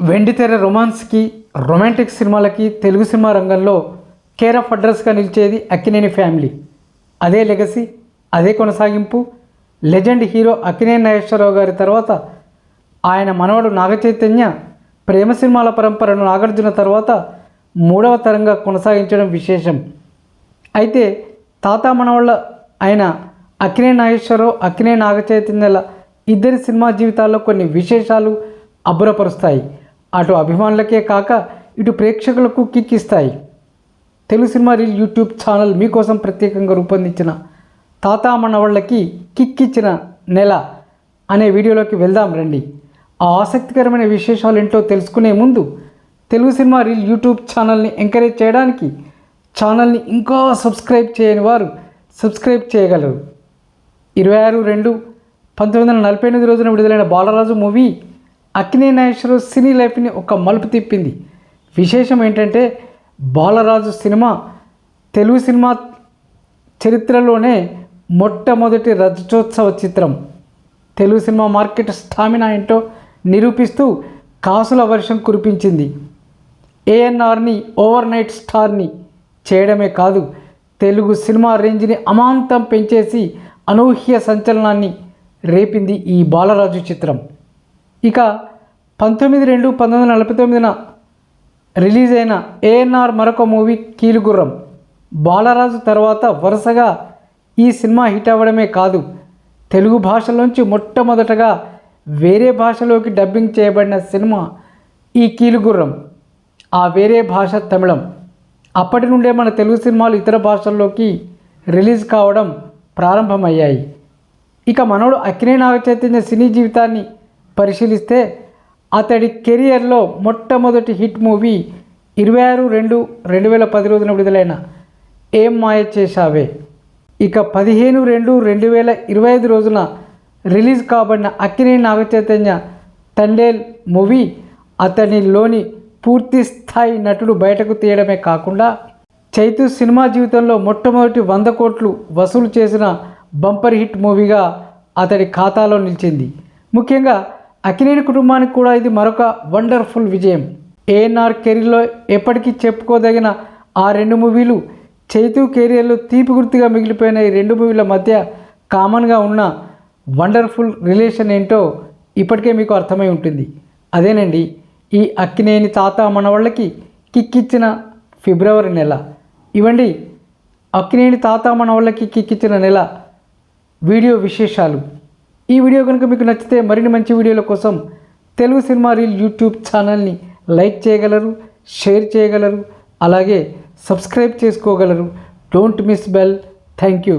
వెండితెర రొమాన్స్కి రొమాంటిక్ సినిమాలకి తెలుగు సినిమా రంగంలో కేర్ ఆఫ్ అడ్రస్గా నిలిచేది అక్కినేని ఫ్యామిలీ. అదే లెగసీ అదే కొనసాగింపు లెజెండ్ హీరో అక్కినేని నాగేశ్వరరావు గారి తర్వాత ఆయన మనవడు నాగచైతన్య ప్రేమ సినిమాల పరంపరను నాగార్జున తర్వాత మూడవ తరంగా కొనసాగించడం విశేషం. అయితే తాత మనవాళ్ళ ఆయన అక్కినే నాగేశ్వరరావు అక్కినే నాగచైతన్యల ఇద్దరి సినిమా జీవితాల్లో కొన్ని విశేషాలు అబ్బురపరుస్తాయి. అటు అభిమానులకే కాక ఇటు ప్రేక్షకులకు కిక్కిస్తాయి. Telugu cinema reel YouTube channel మీకోసం ప్రత్యేకంగా రూపొందించిన తాత మనవాళ్ళకి కిక్కిచ్చిన నెల అనే వీడియోలోకి వెళ్దాం రండి. ఆ ఆసక్తికరమైన విశేషాలు ఏంటో తెలుసుకునే ముందు తెలుగు సినిమా రీల్ యూట్యూబ్ ఛానల్ని ఎంకరేజ్ చేయడానికి ఛానల్ని ఇంకా సబ్స్క్రైబ్ చేయని వారు సబ్స్క్రైబ్ చేయగలరు. ఇరవై ఆరు రెండు పంతొమ్మిది వందల నలభై ఎనిమిది రోజున విడుదలైన బాలరాజు మూవీ అక్కినే నాగేశ్వరరావు సినీ లైఫ్ని ఒక మలుపు తిప్పింది. విశేషం ఏంటంటే బాలరాజు సినిమా తెలుగు సినిమా చరిత్రలోనే మొట్టమొదటి రజతోత్సవ చిత్రం. తెలుగు సినిమా మార్కెట్ స్టామినా ఏంటో నిరూపిస్తూ కాసుల వర్షం కురిపించింది. ఏఎన్ఆర్ని ఓవర్ నైట్ స్టార్ని చేయడమే కాదు తెలుగు సినిమా రేంజ్ని అమాంతం పెంచేసి అనూహ్య సంచలనాన్ని రేపింది ఈ బాలరాజు చిత్రం. ఇక పంతొమ్మిది రెండు పంతొమ్మిది వందల నలభై తొమ్మిదిన రిలీజ్ అయిన ఏఎన్ఆర్ మరొక మూవీ కీలుగుర్రం. బాలరాజు తర్వాత వరుసగా ఈ సినిమా హిట్ అవ్వడమే కాదు తెలుగు భాషలోంచి మొట్టమొదటగా వేరే భాషలోకి డబ్బింగ్ చేయబడిన సినిమా ఈ కీలుగుర్రం. ఆ వేరే భాష తమిళం. అప్పటి నుండే మన తెలుగు సినిమాలు ఇతర భాషల్లోకి రిలీజ్ కావడం ప్రారంభమయ్యాయి. ఇక మనోడు అక్కినే నాగ చైతన్య సినీ జీవితాన్ని పరిశీలిస్తే అతడి కెరియర్లో మొట్టమొదటి హిట్ మూవీ ఇరవై ఆరు రెండు రెండు వేల పది రోజున విడుదలైన ఏం మాయ చేశావే? ఇక పదిహేను రెండు రెండు వేల ఇరవై ఐదు రోజున రిలీజ్ కాబడిన అక్కినే నాగచైతన్య తండేల్ మూవీ అతనిలోని పూర్తి స్థాయి నటుడు బయటకు తీయడమే కాకుండా చైతు సినిమా జీవితంలో మొట్టమొదటి వంద కోట్లు వసూలు చేసిన బంపర్ హిట్ మూవీగా అతడి ఖాతాలో నిలిచింది. ముఖ్యంగా అకినేని కుటుంబానికి కూడా ఇది మరొక వండర్ఫుల్ విజయం. ఏఎన్ఆర్ కెరీర్లో ఎప్పటికీ చెప్పుకోదగిన ఆ రెండు మూవీలు చైతు కెరియర్లో తీపి గుర్తుగా మిగిలిపోయిన ఈ రెండు మూవీల మధ్య కామన్గా ఉన్న వండర్ఫుల్ రిలేషన్ ఏంటో ఇప్పటికే మీకు అర్థమై ఉంటుంది. అదేనండి ఈ అక్కినేని తాత మనవాళ్ళకి కిక్కిచ్చిన ఫిబ్రవరి నెల. ఇవ్వండి అక్కినేని తాత మనవాళ్ళకి కిక్కిచ్చిన నెల. వీడియో విశేషాలు. ఈ వీడియో కనుక మీకు నచ్చితే మరిన్ని మంచి వీడియోల కోసం తెలుగు సినిమా రీల్ యూట్యూబ్ ఛానల్ని లైక్ చేయగలరు షేర్ చేయగలరు అలాగే సబ్స్క్రైబ్ చేసుకోగలరు. Don't miss bell thank you